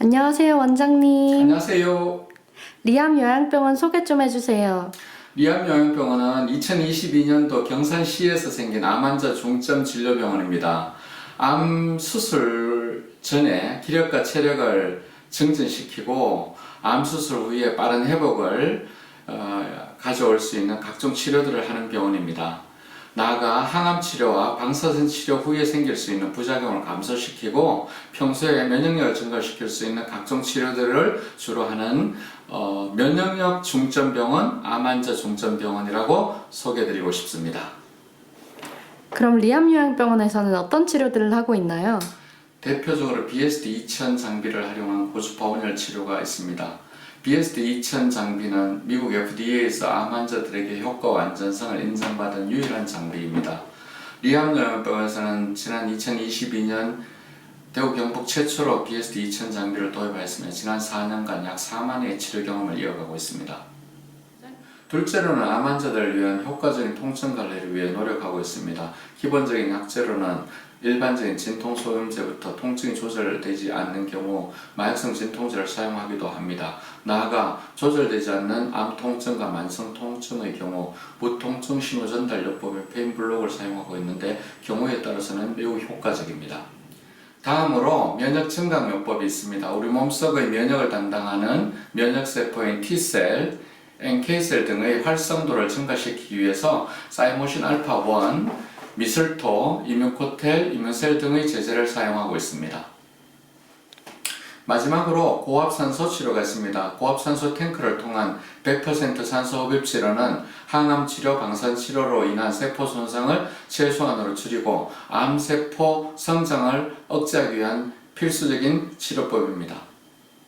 안녕하세요, 원장님. 안녕하세요. 리암 요양병원 소개 좀 해주세요. 리암 요양병원은 2022년도 경산시에서 생긴 암 환자 중점 진료병원입니다. 암 수술 전에 기력과 체력을 증진시키고 암 수술 후에 빠른 회복을 어, 가져올 수 있는 각종 치료들을 하는 병원입니다. 나아가 항암 치료와 방사선 치료 후에 생길 수 있는 부작용을 감소시키고 평소에 면역력을 증가시킬 수 있는 각종 치료들을 주로 하는 어, 면역력 중점병원, 암 환자 중점병원이라고 소개드리고 싶습니다. 그럼 리암 요양병원에서는 어떤 치료들을 하고 있나요? 대표적으로 BSD 2000 장비를 활용한 고주파 온열 치료가 있습니다. BSD 2000 장비는 미국 FDA에서 암 환자들에게 효과와 안전성을 인정받은 유일한 장비입니다. 리암요양병원에서는 지난 2022년 대구 경북 최초로 BSD 2000 장비를 도입하였으며 지난 4년간 약 4만의 치료 경험을 이어가고 있습니다. 둘째로는 암 환자들을 위한 효과적인 통증 관리를 위해 노력하고 있습니다. 기본적인 약제로는 일반적인 진통 소염제부터 통증이 조절되지 않는 경우 마약성 진통제를 사용하기도 합니다. 나아가 조절되지 않는 암 통증과 만성 통증의 경우 무통증 신호 전달요법의 페인블록을 사용하고 있는데 경우에 따라서는 매우 효과적입니다. 다음으로 면역 증강요법이 있습니다. 우리 몸속의 면역을 담당하는 면역세포인 T셀, NK셀 등의 활성도를 증가시키기 위해서 사이모신 알파 1, 미슬토, 이뮤코텔, 이뮤셀 등의 제제를 사용하고 있습니다. 마지막으로 고압산소 치료가 있습니다. 고압산소 탱크를 통한 100% 산소 흡입 치료는 항암 치료, 방사선 치료로 인한 세포 손상을 최소한으로 줄이고 암세포 성장을 억제하기 위한 필수적인 치료법입니다.